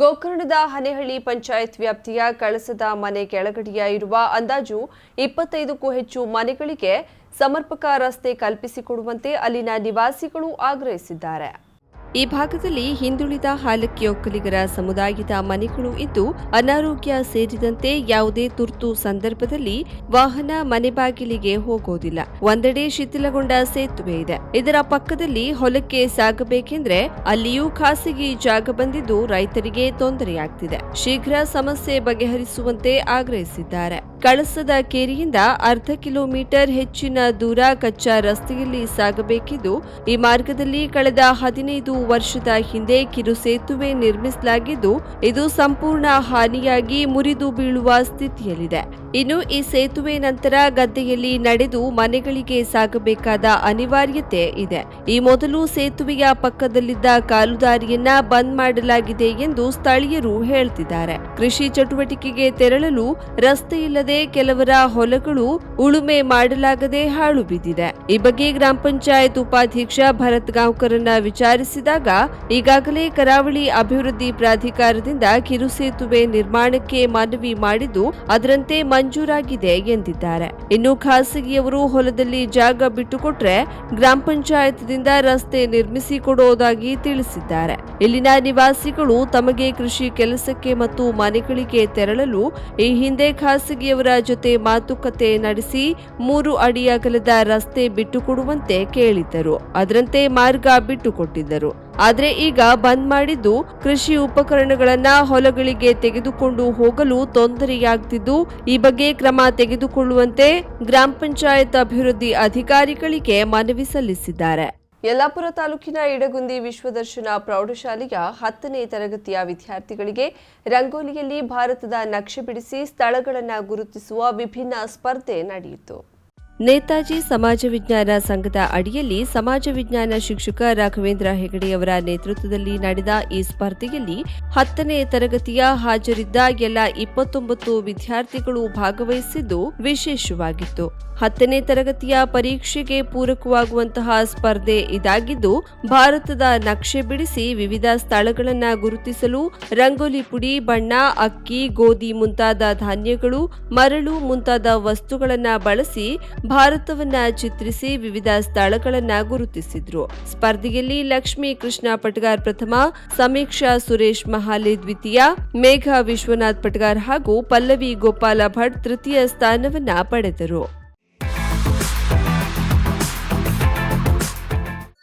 ಗೋಕರ್ಣದ ಹನೇಹಳ್ಳಿ ಪಂಚಾಯತ್ ವ್ಯಾಪ್ತಿಯ ಕಳಸದ ಮನೆ ಕೆಳಗಡೆಯ ಇರುವ ಅಂದಾಜು ಇಪ್ಪತ್ತೈದಕ್ಕೂ ಹೆಚ್ಚು ಮನೆಗಳಿಗೆ ಸಮರ್ಪಕ ರಸ್ತೆ ಕಲ್ಪಿಸಿಕೊಡುವಂತೆ ಅಲ್ಲಿನ ನಿವಾಸಿಗಳು ಆಗ್ರಹಿಸಿದ್ದಾರೆ. ಈ ಭಾಗದಲ್ಲಿ ಹಿಂದುಳಿದ ಹಾಲಕ್ಕಿ ಒಕ್ಕಲಿಗರ ಸಮುದಾಯದ ಮನೆಗಳು ಇದ್ದು ಅನಾರೋಗ್ಯ ಸೇರಿದಂತೆ ಯಾವುದೇ ತುರ್ತು ಸಂದರ್ಭದಲ್ಲಿ ವಾಹನ ಮನೆ ಬಾಗಿಲಿಗೆ ಹೋಗೋದಿಲ್ಲ. ಒಂದೆಡೆ ಶಿಥಿಲಗೊಂಡ ಸೇತುವೆ ಇದೆ. ಇದರ ಪಕ್ಕದಲ್ಲಿ ಹೊಲಕ್ಕೆ ಸಾಗಬೇಕೆಂದ್ರೆ ಅಲ್ಲಿಯೂ ಖಾಸಗಿ ಜಾಗ ಬಂದಿದ್ದು ರೈತರಿಗೆ ತೊಂದರೆಯಾಗ್ತಿದೆ. ಶೀಘ್ರ ಸಮಸ್ಯೆ ಬಗೆಹರಿಸುವಂತೆ ಆಗ್ರಹಿಸಿದ್ದಾರೆ. ಕಳಸದ ಕೇರಿಯಿಂದ ಅರ್ಧ ಕಿಲೋಮೀಟರ್ ಹೆಚ್ಚಿನ ದೂರ ಕಚ್ಚಾ ರಸ್ತೆಯಲ್ಲಿ ಸಾಗಬೇಕಿದ್ದು, ಈ ಮಾರ್ಗದಲ್ಲಿ ಕಳೆದ ಹದಿನೈದು ವರ್ಷದ ಹಿಂದೆ ಕಿರು ಸೇತುವೆ ನಿರ್ಮಿಸಲಾಗಿದ್ದು, ಇದು ಸಂಪೂರ್ಣ ಹಾನಿಯಾಗಿ ಮುರಿದು ಬೀಳುವ ಸ್ಥಿತಿಯಲ್ಲಿದೆ. ಇನ್ನು ಈ ಸೇತುವೆ ನಂತರ ಗದ್ದೆಯಲ್ಲಿ ನಡೆದು ಮನೆಗಳಿಗೆ ಸಾಗಬೇಕಾದ ಅನಿವಾರ್ಯತೆ ಇದೆ. ಈ ಮೊದಲು ಸೇತುವೆಯ ಪಕ್ಕದಲ್ಲಿದ್ದ ಕಾಲುದಾರಿಯನ್ನ ಬಂದ್ ಮಾಡಲಾಗಿದೆ ಎಂದು ಸ್ಥಳೀಯರು ಹೇಳ್ತಿದ್ದಾರೆ. ಕೃಷಿ ಚಟುವಟಿಕೆಗೆ ತೆರಳಲು ರಸ್ತೆ ಇಲ್ಲದೆ ಕೆಲವರ ಹೊಲಗಳು ಉಳುಮೆ ಮಾಡಲಾಗದೆ ಹಾಳು ಬಿದ್ದಿದೆ. ಈ ಬಗ್ಗೆ ಗ್ರಾಮ ಪಂಚಾಯತ್ ಉಪಾಧ್ಯಕ್ಷ ಭರತ್ ಗಾಂವ್ಕರನ್ನ ವಿಚಾರಿಸಿದಾಗ ಈಗಾಗಲೇ ಕರಾವಳಿ ಅಭಿವೃದ್ಧಿ ಪ್ರಾಧಿಕಾರದಿಂದ ಕಿರು ಸೇತುವೆ ನಿರ್ಮಾಣಕ್ಕೆ ಮನವಿ ಮಾಡಿದ್ದು, ಅದರಂತೆ ಮಂಜೂರಾಗಿದೆ ಎಂದಿದ್ದಾರೆ. ಇನ್ನು ಖಾಸಗಿಯವರು ಹೊಲದಲ್ಲಿ ಜಾಗ ಬಿಟ್ಟುಕೊಟ್ರೆ ಗ್ರಾಮ ಪಂಚಾಯತ್ದಿಂದ ರಸ್ತೆ ನಿರ್ಮಿಸಿ ಕೊಡುವುದಾಗಿ ತಿಳಿಸಿದ್ದಾರೆ. ಇಲ್ಲಿನ ನಿವಾಸಿಗಳು ತಮಗೆ ಕೃಷಿ ಕೆಲಸಕ್ಕೆ ಮತ್ತು ಮನೆಗಳಿಗೆ ತೆರಳಲು ಈ ಹಿಂದೆ ಖಾಸಗಿಯವರ ಜೊತೆ ಮಾತುಕತೆ ನಡೆಸಿ ಮೂರು ಅಡಿ ಅಗಲದ ರಸ್ತೆ ಬಿಟ್ಟುಕೊಡುವಂತೆ ಕೇಳಿದ್ದರು. ಅದರಂತೆ ಮಾರ್ಗ ಬಿಟ್ಟುಕೊಟ್ಟಿದ್ದರು. ಆದ್ರೆ ಈಗ ಬಂದ್ ಮಾಡಿದ್ದು ಕೃಷಿ ಉಪಕರಣಗಳನ್ನ ಹೊಲಗಳಿಗೆ ತೆಗೆದುಕೊಂಡು ಹೋಗಲು ತೊಂದರೆಯಾಗ್ತಿದ್ದು, ಈ ಬಗ್ಗೆ ಕ್ರಮ ತೆಗೆದುಕೊಳ್ಳುವಂತೆ ಗ್ರಾಮ ಪಂಚಾಯತ್ ಅಭಿವೃದ್ಧಿ ಅಧಿಕಾರಿಗಳಿಗೆ ಮನವಿ ಸಲ್ಲಿಸಿದ್ದಾರೆ. ಯಲ್ಲಾಪುರ ತಾಲೂಕಿನ ಇಡಗುಂದಿ ವಿಶ್ವದರ್ಶನ ಪ್ರೌಢಶಾಲೆಯ ಹತ್ತನೇ ತರಗತಿಯ ವಿದ್ಯಾರ್ಥಿಗಳಿಗೆ ರಂಗೋಲಿಯಲ್ಲಿ ಭಾರತದ ನಕ್ಷೆ ಬಿಡಿಸಿ ಸ್ಥಳಗಳನ್ನು ಗುರುತಿಸುವ ವಿಭಿನ್ನ ಸ್ಪರ್ಧೆ ನಡೆಯಿತು. ನೇತಾಜಿ ಸಮಾಜ ವಿಜ್ಞಾನ ಸಂಘದ ಅಡಿಯಲ್ಲಿ ಸಮಾಜ ವಿಜ್ಞಾನ ಶಿಕ್ಷಕ ರಾಘವೇಂದ್ರ ಹೆಗಡೆಯವರ ನೇತೃತ್ವದಲ್ಲಿ ನಡೆದ ಈ ಸ್ಪರ್ಧೆಯಲ್ಲಿ ಹತ್ತನೇ ತರಗತಿಯ ಹಾಜರಿದ್ದ ಎಲ್ಲ ಇಪ್ಪತ್ತೊಂಬತ್ತು ವಿದ್ಯಾರ್ಥಿಗಳು ಭಾಗವಹಿಸಿದ್ದು ವಿಶೇಷವಾಗಿತ್ತು. ಹತ್ತನೇ ತರಗತಿಯ ಪರೀಕ್ಷೆಗೆ ಪೂರಕವಾಗುವಂತಹ ಸ್ಪರ್ಧೆ ಇದಾಗಿದ್ದು, ಭಾರತದ ನಕ್ಷೆ ಬಿಡಿಸಿ ವಿವಿಧ ಸ್ಥಳಗಳನ್ನು ಗುರುತಿಸಲು ರಂಗೋಲಿ ಪುಡಿ, ಬಣ್ಣ, ಅಕ್ಕಿ, ಗೋಧಿ ಮುಂತಾದ ಧಾನ್ಯಗಳು, ಮರಳು ಮುಂತಾದ ವಸ್ತುಗಳನ್ನು ಬಳಸಿ ಭಾರತವನ್ನ ಚಿತ್ರಿಸಿ ವಿವಿಧ ಸ್ಥಳಗಳನ್ನ ಗುರುತಿಸಿದ್ರು. ಸ್ಪರ್ಧೆಯಲ್ಲಿ ಲಕ್ಷ್ಮೀ ಕೃಷ್ಣ ಪಟ್ಗಾರ್ ಪ್ರಥಮ, ಸಮೀಕ್ಷಾ ಸುರೇಶ್ ಮಹಾಲೆ ದ್ವಿತೀಯ, ಮೇಘ ವಿಶ್ವನಾಥ್ ಪಟ್ಗಾರ್ ಹಾಗೂ ಪಲ್ಲವಿ ಗೋಪಾಲ ಭಟ್ ತೃತೀಯ ಸ್ಥಾನವನ್ನ ಪಡೆದರು.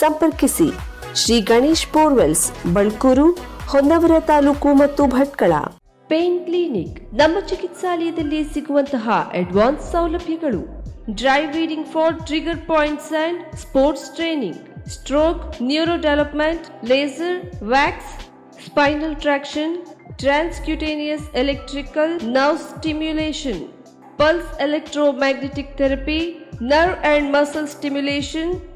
ಸಂಪರ್ಕಿಸಿ ಶ್ರೀ ಗಣೇಶ್ ಬೋರ್ವೆಲ್ಸ್ ಬಳ್ಕೂರು ಹೊನ್ನವರ ತಾಲೂಕು ಮತ್ತು ಭಟ್ಕಳ. ಪೇನ್ ಕ್ಲಿನಿಕ್ ನಮ್ಮ ಚಿಕಿತ್ಸಾಲಯದಲ್ಲಿ ಸಿಗುವಂತಹ ಅಡ್ವಾನ್ಸ್ ಸೌಲಭ್ಯಗಳು. Dry reading for trigger points and sports training. Stroke neuro development laser wax spinal traction transcutaneous electrical nerve stimulation. Electro magnetic therapy nerve and muscle stimulation,